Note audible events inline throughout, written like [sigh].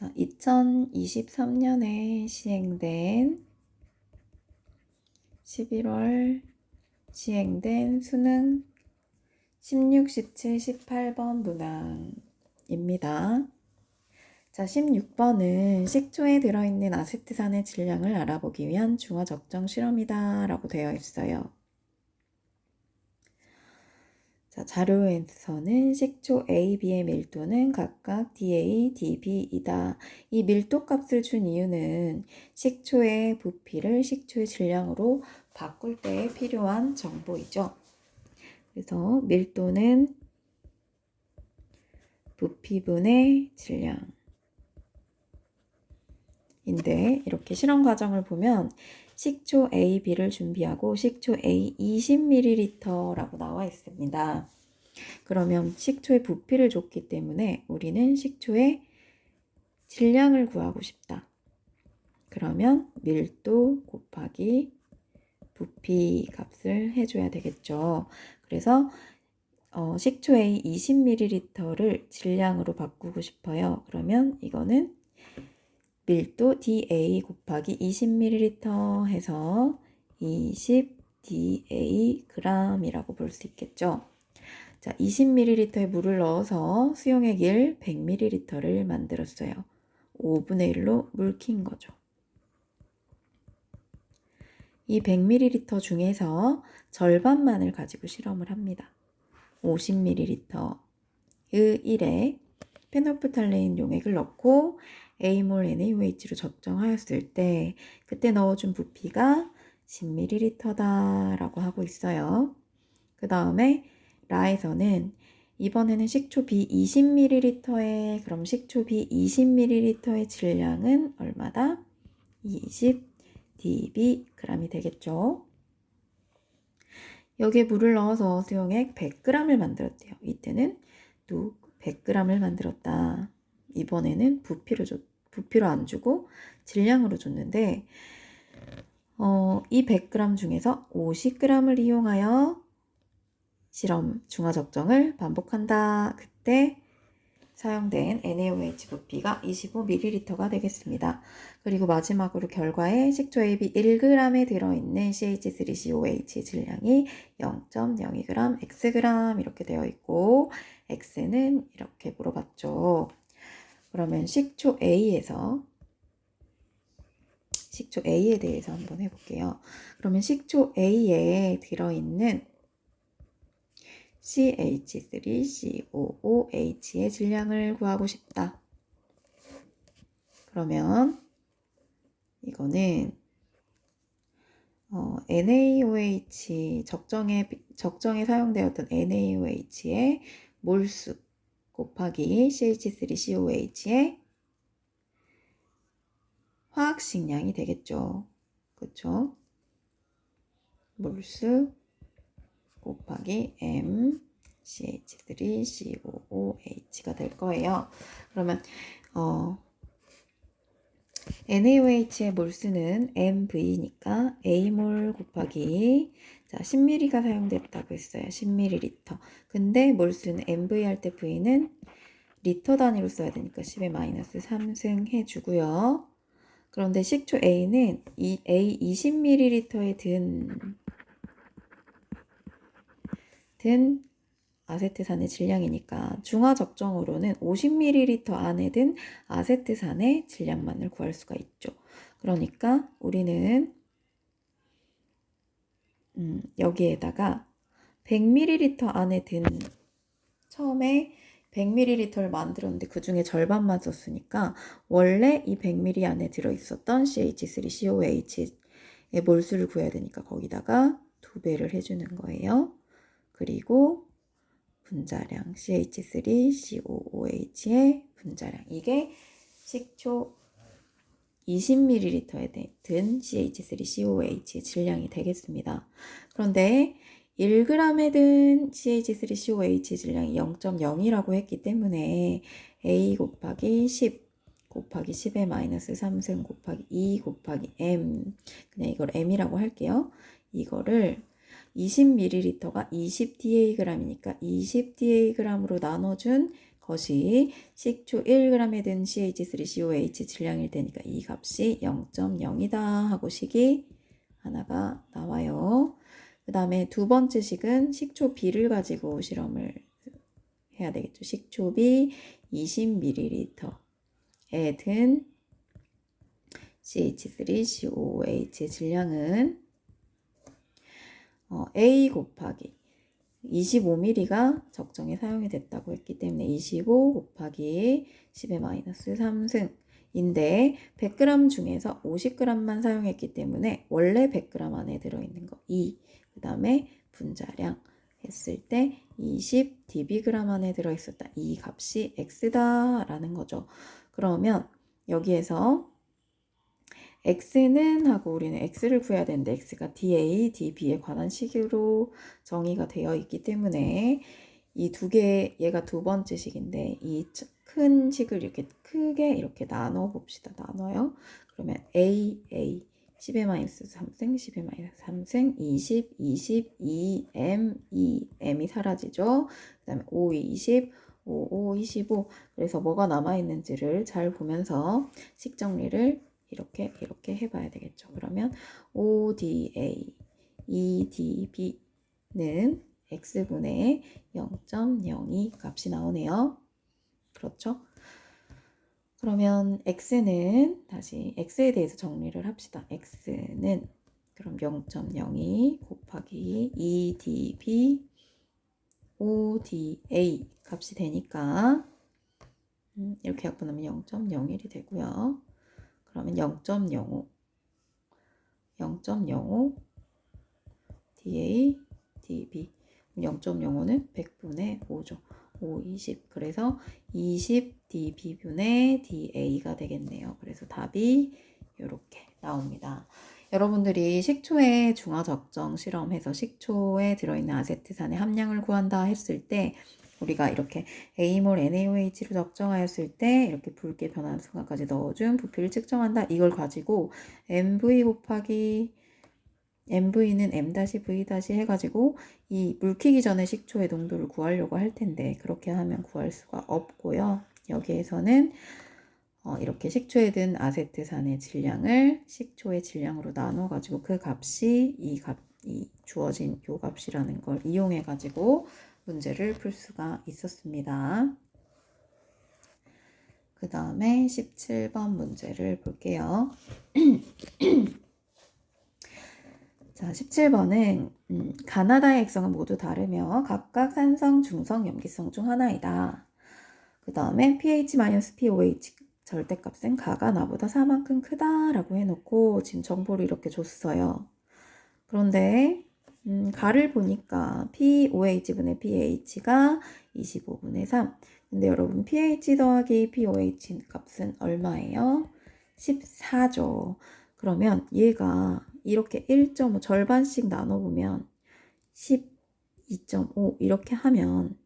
자, 2023년에 시행된 11월 시행된 수능 16, 17, 18번 문항입니다. 자, 16번은 식초에 들어있는 아세트산의 질량을 알아보기 위한 중화 적정 실험이다 라고 되어 있어요. 자, 자료에서는 식초 A, B의 밀도는 각각 DA, DB이다. 이 밀도 값을 준 이유는 식초의 부피를 식초의 질량으로 바꿀 때 필요한 정보이죠. 그래서 밀도는 부피분의 질량. 인데 이렇게 실험 과정을 보면 식초 A, B를 준비하고 식초 A 20ml라고 나와 있습니다. 그러면 식초의 부피를 줬기 때문에 우리는 식초의 질량을 구하고 싶다. 그러면 밀도 곱하기 부피 값을 해줘야 되겠죠. 그래서 어, 식초 A 20ml를 질량으로 바꾸고 싶어요. 그러면 이거는 밀도 DA 곱하기 20ml 해서 20DA g이라고 볼 수 있겠죠. 자, 20ml의 물을 넣어서 수용액 1 100ml를 만들었어요. 5분의 1로 물킨 거죠. 이 100ml 중에서 절반만을 가지고 실험을 합니다. 50ml의 1에 페노프탈레인 용액을 넣고 A몰 NaOH로 적정하였을 때 그때 넣어준 부피가 10ml다라고 하고 있어요. 그 다음에 라에서는 이번에는 식초 B 20ml에 그럼 식초 B 20ml의 질량은 얼마다? 20 dBg이 되겠죠. 여기에 물을 넣어서 수용액 100g을 만들었대요. 이때는 또 100g을 만들었다. 이번에는 부피로 줬, 부피로 안 주고 질량으로 줬는데 어, 이 100g 중에서 50g을 이용하여 실험 중화 적정을 반복한다. 그때 사용된 NaOH 부피가 25ml가 되겠습니다. 그리고 마지막으로 결과에 식초 AB 1g에 들어있는 CH3COH의 질량이 0.02g, Xg 이렇게 되어 있고 X는 이렇게 물어봤죠. 그러면 식초 A에서 식초 A에 대해서 한번 해볼게요. 그러면 식초 A에 들어있는 CH3COOH의 질량을 구하고 싶다. 그러면 이거는 어, NaOH 적정에 적정에 사용되었던 NaOH의 몰수 곱하기 CH3COH의 화학식량이 되겠죠. 그쵸? 몰수 곱하기 M CH3COOH가 될 거예요. 그러면 어, NaOH의 몰수는 MV니까 A몰 곱하기 자 10ml가 사용됐다고 했어요. 10ml. 근데 몰수는 MV 할 때 V는 리터 단위로 써야 되니까 10의 마이너스 3승 해주고요. 그런데 식초 A는 이 A 20ml에 든, 든 아세트산의 질량이니까 중화 적정으로는 50ml 안에 든 아세트산의 질량만을 구할 수가 있죠. 그러니까 우리는 음, 여기에다가 100ml 안에 든 처음에 100ml를 만들었는데 그 중에 절반만 썼으니까 원래 이 100ml 안에 들어있었던 CH3COH의 몰수를 구해야 되니까 거기다가 두 배를 해주는 거예요. 그리고 분자량 CH3COOH의 분자량 이게 식초 20ml에 든 CH3COH의 질량이 되겠습니다. 그런데 1g에 든 CH3COH 질량이 0.0이라고 했기 때문에 A 곱하기 10 곱하기 10의 마이너스 3승 곱하기 2 곱하기 M 그냥 이걸 M이라고 할게요. 이거를 20ml가 20DAg이니까 20DAg으로 나눠준 것이 식초 1g에 든 CH3COH 질량일 테니까 이 값이 0.0이다 하고 식이 하나가 나와요. 그 다음에 두 번째 식은 식초 B를 가지고 실험을 해야 되겠죠. 식초 B 20ml에 든 CH3COOH의 질량은 어, A 곱하기 25ml가 적정에 사용이 됐다고 했기 때문에 25 곱하기 10의 마이너스 3승 인데 100g 중에서 50g만 사용했기 때문에 원래 100g 안에 들어있는 거 2, 그 다음에 분자량 했을 때 20 dBg 안에 들어있었다. 이 값이 x다라는 거죠. 그러면 여기에서 x는 하고 우리는 x를 구해야 되는데 x가 dA, dB에 관한 식으로 정의가 되어 있기 때문에 이 두 개, 얘가 두 번째 식인데 이 큰 식을 이렇게 크게 이렇게 나눠 봅시다. 나눠요. 그러면 A, A, 10의 마이너스 3승, 10의 마이너스 3승, 20, 20, 2M, 2M이 사라지죠. 그 다음에 5, 20, 5, 5, 25. 그래서 뭐가 남아있는지를 잘 보면서 식 정리를 이렇게 이렇게 해봐야 되겠죠. 그러면 ODA, EDB는 x분의 0.02 값이 나오네요. 그렇죠? 그러면 x는 다시 x에 대해서 정리를 합시다. x는 그럼 0.02 곱하기 2db oda 값이 되니까 음, 이렇게 약분하면 0.01이 되고요. 그러면 0.05 0.05 da db 0.05는 100분의 5죠. 5, 20. 그래서 20 db분의 da가 되겠네요. 그래서 답이 이렇게 나옵니다. 여러분들이 식초의 중화 적정 실험해서 식초에 들어있는 아세트산의 함량을 구한다 했을 때 우리가 이렇게 A몰 NaOH로 적정하였을 때 이렇게 붉게 변하는 순간까지 넣어준 부피를 측정한다. 이걸 가지고 MV 곱하기 MV는 M-V- 해가지고 이 물키기 전에 식초의 농도를 구하려고 할 텐데 그렇게 하면 구할 수가 없고요. 여기에서는 어, 이렇게 식초에 든 아세트산의 질량을 식초의 질량으로 나눠 가지고 그 값이 이 값, 이 주어진 요 값이라는 걸 이용해 가지고 문제를 풀 수가 있었습니다. 그 다음에 17번 문제를 볼게요. [clears throat] 자, 17번은 음, 가나다의 액성은 모두 다르며 각각 산성, 중성, 염기성 중 하나이다. 그 다음에 pH-pOH 절대값은 가가 나보다 4만큼 크다라고 해놓고 지금 정보를 이렇게 줬어요. 그런데 음, 가를 보니까 pOH분의 pH가 25분의 3. 근데 여러분 pH 더하기 pOH 값은 얼마예요? 14죠. 그러면 얘가 이렇게 1.5 절반씩 나눠보면 12.5 이렇게 하면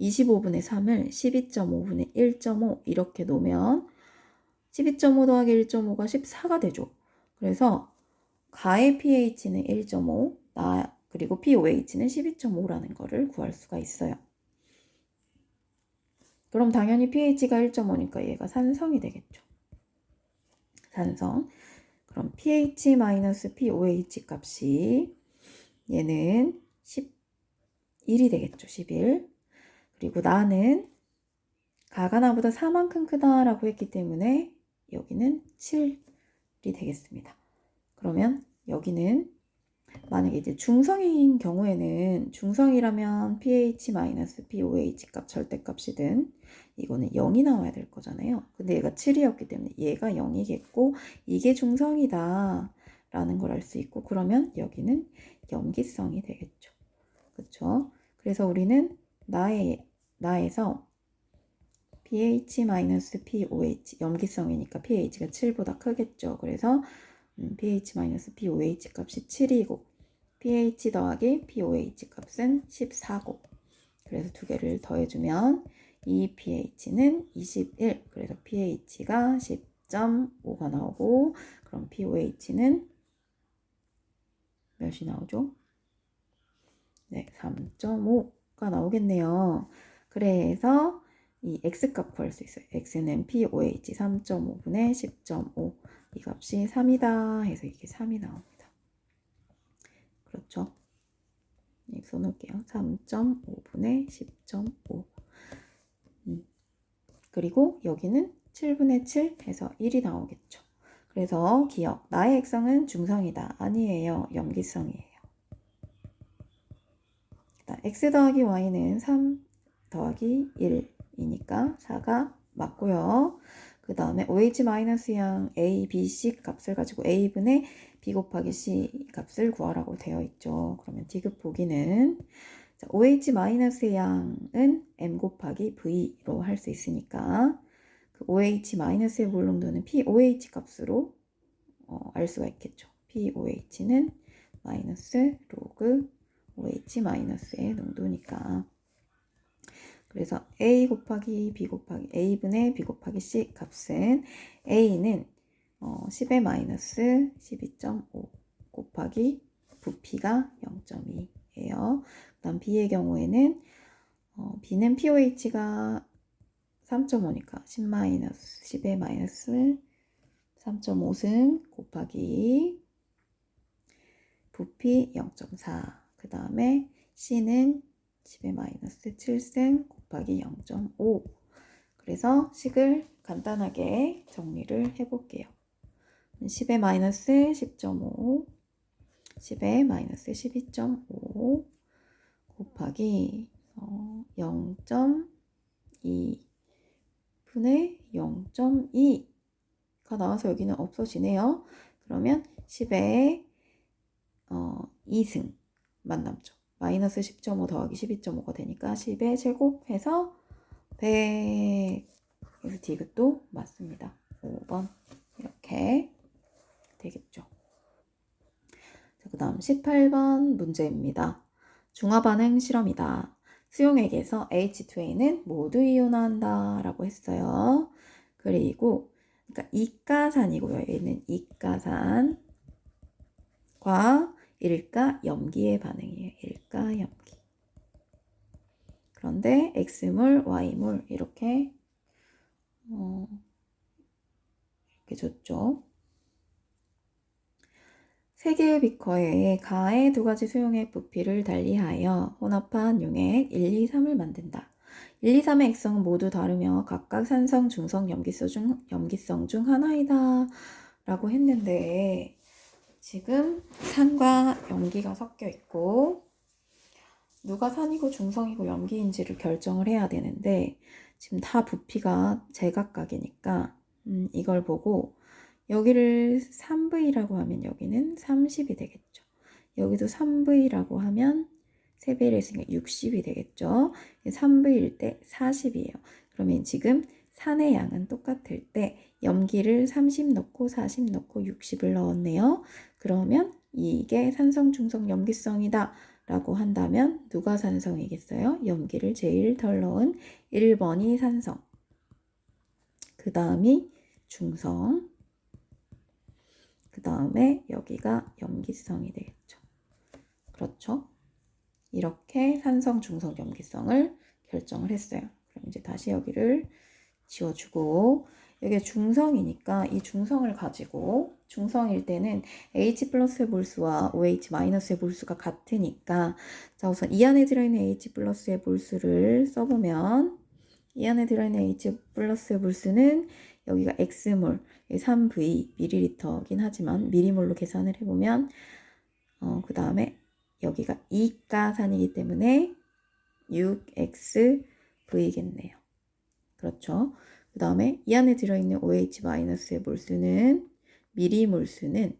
25분의 3을 12.5분의 1.5 이렇게 놓으면 12.5 더하기 1.5가 14가 되죠. 그래서 가의 pH는 1.5, 나 그리고 pOH는 12.5라는 거를 구할 수가 있어요. 그럼 당연히 pH가 1.5니까 얘가 산성이 되겠죠. 산성. 그럼 pH-pOH 값이 얘는 11이 되겠죠. 11. 그리고 나는 가가 나보다 4만큼 크다라고 했기 때문에 여기는 7이 되겠습니다. 그러면 여기는 만약에 이제 중성인 경우에는 중성이라면 pH-pOH 값 절대값이든 이거는 0이 나와야 될 거잖아요. 근데 얘가 7이었기 때문에 얘가 0이겠고 이게 중성이다 라는 걸 알 수 있고 그러면 여기는 염기성이 되겠죠. 그렇죠? 그래서 우리는 나의 나에서 pH-pOH 염기성이니까 pH가 7보다 크겠죠. 그래서 음, pH-pOH 값이 7이고 pH 더하기 pOH 값은 14고 그래서 두 개를 더해주면 이 pH는 21 그래서 pH가 10.5가 나오고 그럼 pOH는 몇이 나오죠? 네, 3.5가 나오겠네요. 그래서 이 x값 구할 수 있어요. x는 POH 3.5분의 10.5. 이 값이 3이다 해서 이게 3이 나옵니다. 그렇죠? 네, 써놓을게요. 3.5분의 10.5. 음. 그리고 여기는 7분의 7 해서 1이 나오겠죠. 그래서 기억, 나의 액성은 중성이다. 아니에요. 염기성이에요. x 더하기 y는 3 더하기 1이니까 4가 맞고요. 그 다음에 OH-양 A, B, C 값을 가지고 A분의 B 곱하기 C 값을 구하라고 되어 있죠. 그러면 디귿 보기는 OH-양은 M 곱하기 V로 할 수 있으니까 그 OH-의 몰롱도는 POH 값으로 어, 알 수가 있겠죠. POH는 마이너스 로그 OH-의 농도니까 그래서 A 곱하기 B 곱하기 A분의 B 곱하기 C 값은 A는 어, 10의 마이너스 12.5 곱하기 부피가 0.2예요. 그 다음 B의 경우에는 어, B는 POH가 3.5니까 10 마이너스 10의 마이너스 3.5승 곱하기 부피 0.4. 그 다음에 C는 10의 마이너스 7승 곱하기 0.5. 그래서 식을 간단하게 정리를 해볼게요. 10의 마이너스 10.5, 10의 마이너스 12.5 곱하기 어, 0.2 분의 0.2가 나와서 여기는 없어지네요. 그러면 10의 어, 2승 만 남죠. 마이너스 10.5 더하기 12.5가 되니까 10의 제곱해서 100 그래서 디귿도 맞습니다. 5번 이렇게 되겠죠. 그 다음 18번 문제입니다. 중화반응 실험이다. 수용액에서 H2A는 모두 이온화한다 라고 했어요. 그리고 그러니까 이가산이고요. 얘는 이가산과 일가 염기의 반응이에요. 일 가 염기. 그런데 X물, Y물 이렇게 어, 이렇게 줬죠. 세 개의 비커에 가의 두 가지 수용액 부피를 달리하여 혼합한 용액 1, 2, 3을 만든다. 1, 2, 3의 액성은 모두 다르며 각각 산성, 중성, 염기성 중, 염기성 중 하나이다. 라고 했는데 지금 산과 염기가 섞여 있고 누가 산이고 중성이고 염기인지를 결정을 해야 되는데 지금 다 부피가 제각각이니까 음, 이걸 보고 여기를 3V라고 하면 여기는 30이 되겠죠. 여기도 3V라고 하면 3배를 했으니까 60이 되겠죠. 3V일 때 40이에요. 그러면 지금 산의 양은 똑같을 때 염기를 30 넣고 40 넣고 60을 넣었네요. 그러면 이게 산성, 중성, 염기성이다 라고 한다면 누가 산성이겠어요? 염기를 제일 덜 넣은 1번이 산성 그 다음이 중성 그 다음에 여기가 염기성이 되겠죠. 그렇죠? 이렇게 산성, 중성, 염기성을 결정을 했어요. 그럼 이제 다시 여기를 지워주고 여기 중성이니까 이 중성을 가지고 중성일 때는 H 플러스의 몰수와 OH 마이너스의 몰수가 같으니까 자 우선 이 안에 들어있는 H 플러스의 몰수를 써보면 이 안에 들어있는 H 플러스의 몰수는 여기가 X몰 3V ml긴 하지만 미리몰로 계산을 해보면 어, 그 다음에 여기가 이가산이기 때문에 6XV겠네요. 그렇죠. 그 다음에 이 안에 들어있는 OH-의 몰수는 미리 몰수는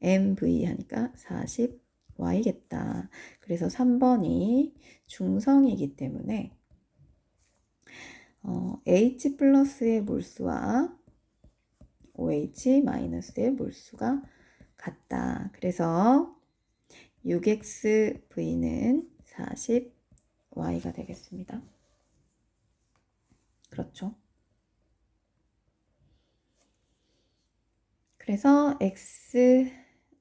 MV 하니까 40Y겠다. 그래서 3번이 중성이기 때문에 어, H 플러스의 몰수와 OH 마이너스의 몰수가 같다. 그래서 6XV는 40Y가 되겠습니다. 그렇죠. 그래서 X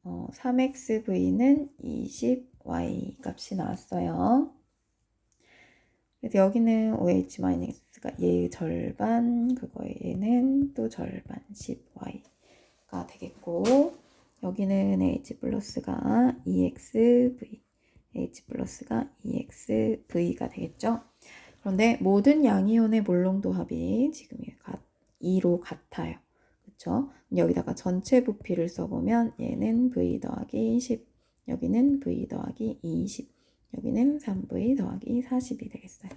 어, 3XV는 20Y 값이 나왔어요. 그래서 여기는 OH-X가 얘의 절반, 그거에 얘는 또 절반 10Y가 되겠고 여기는 H 플러스가 EXV, H 플러스가 EXV가 되겠죠. 그런데 모든 양이온의 몰롱 도 합이 지금 2로 같아요. 그렇죠? 여기다가 전체 부피를 써보면 얘는 V 더하기 10, 여기는 V 더하기 20, 여기는 3V 더하기 40이 되겠어요.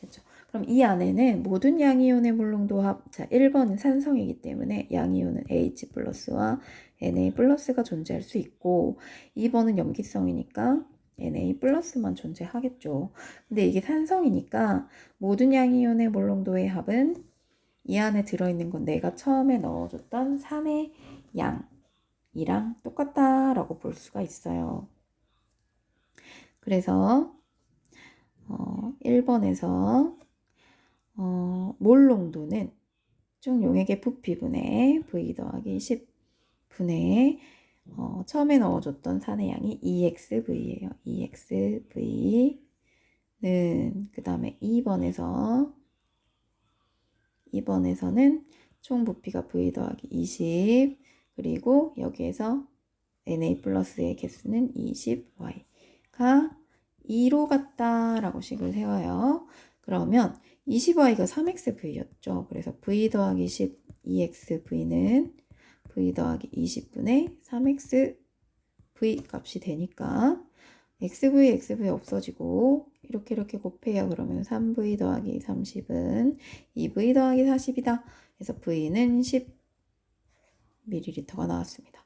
그렇죠? 그럼 이 안에는 모든 양이온의 몰롱도 합, 자 1번은 산성이기 때문에 양이온은 H 플러스와 Na 플러스가 존재할 수 있고 2번은 염기성이니까 Na 플러스만 존재하겠죠. 근데 이게 산성이니까 모든 양이온의 몰롱도의 합은 이 안에 들어있는 건 내가 처음에 넣어줬던 산의 양이랑 똑같다라고 볼 수가 있어요. 그래서 어, 1번에서 어, 몰롱도는 총 용액의 부피분의 V 더하기 10분의 어, 처음에 넣어줬던 산의 양이 EXV예요. EXV는 그 다음에 2번에서 2번에서는 총 부피가 V 더하기 20 그리고 여기에서 NA 플러스의 개수는 20Y가 2로 같다라고 식을 세워요. 그러면 20Y가 3XV였죠. 그래서 V 더하기 10 EXV는 V 더하기 20분의 3XV 값이 되니까 XV, XV 없어지고 이렇게 이렇게 곱해요. 그러면 3V 더하기 30은 2V 더하기 40이다. 그래서 V는 10ml가 나왔습니다.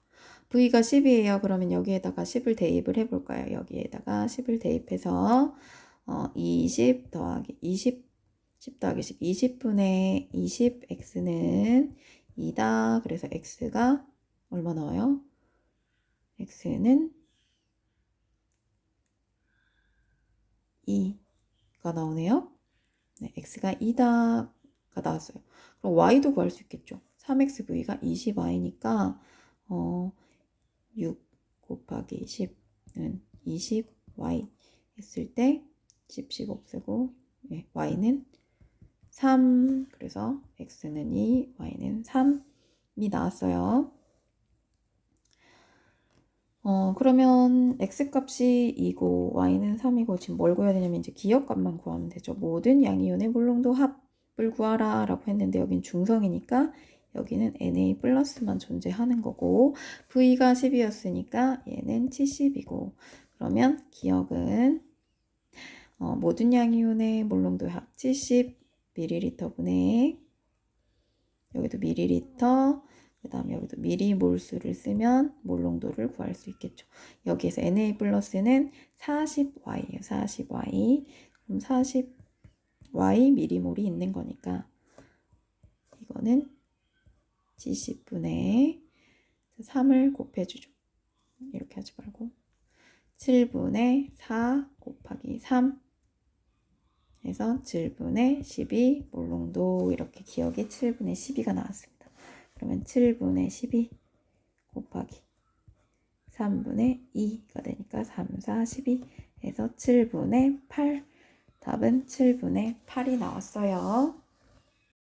V가 10이에요. 그러면 여기에다가 10을 대입을 해볼까요? 여기에다가 10을 대입해서 어, 20 더하기 20, 10 더하기 10, 20분의 20x는 2다. 그래서 x가 얼마 나와요? x는 2가 나오네요. 네, x가 2다가 나왔어요. 그럼 y도 구할 수 있겠죠. 3xv가 20y니까 어, 6 곱하기 10은 20y 했을 때 10, 10 없애고 네, y는 3 그래서 x는 2, y는 3이 나왔어요. 어, 그러면 x값이 2고 y는 3이고 지금 뭘 구해야 되냐면 이제 기억값만 구하면 되죠. 모든 양이온의 몰롱도 합을 구하라 라고 했는데 여긴 중성이니까 여기는 Na 플러스만 존재하는 거고 V가 10이었으니까 얘는 70이고 그러면 기억은 어, 모든 양이온의 몰롱도 합 70ml 분의 여기도 밀리리터 그 다음에 여기도 미리 몰수를 쓰면 몰롱도를 구할 수 있겠죠. 여기에서 Na 플러스는 40Y예요. 40Y. 그럼 40Y 미리몰이 있는 거니까 이거는 70분의 3을 곱해주죠. 이렇게 하지 말고 7분의 4 곱하기 3 해서 7분의 12 몰롱도 이렇게 기억이 7분의 12가 나왔습니다. 그러면 7분의 12 곱하기 3분의 2가 되니까 3, 4, 12 해서 7분의 8 답은 7분의 8이 나왔어요.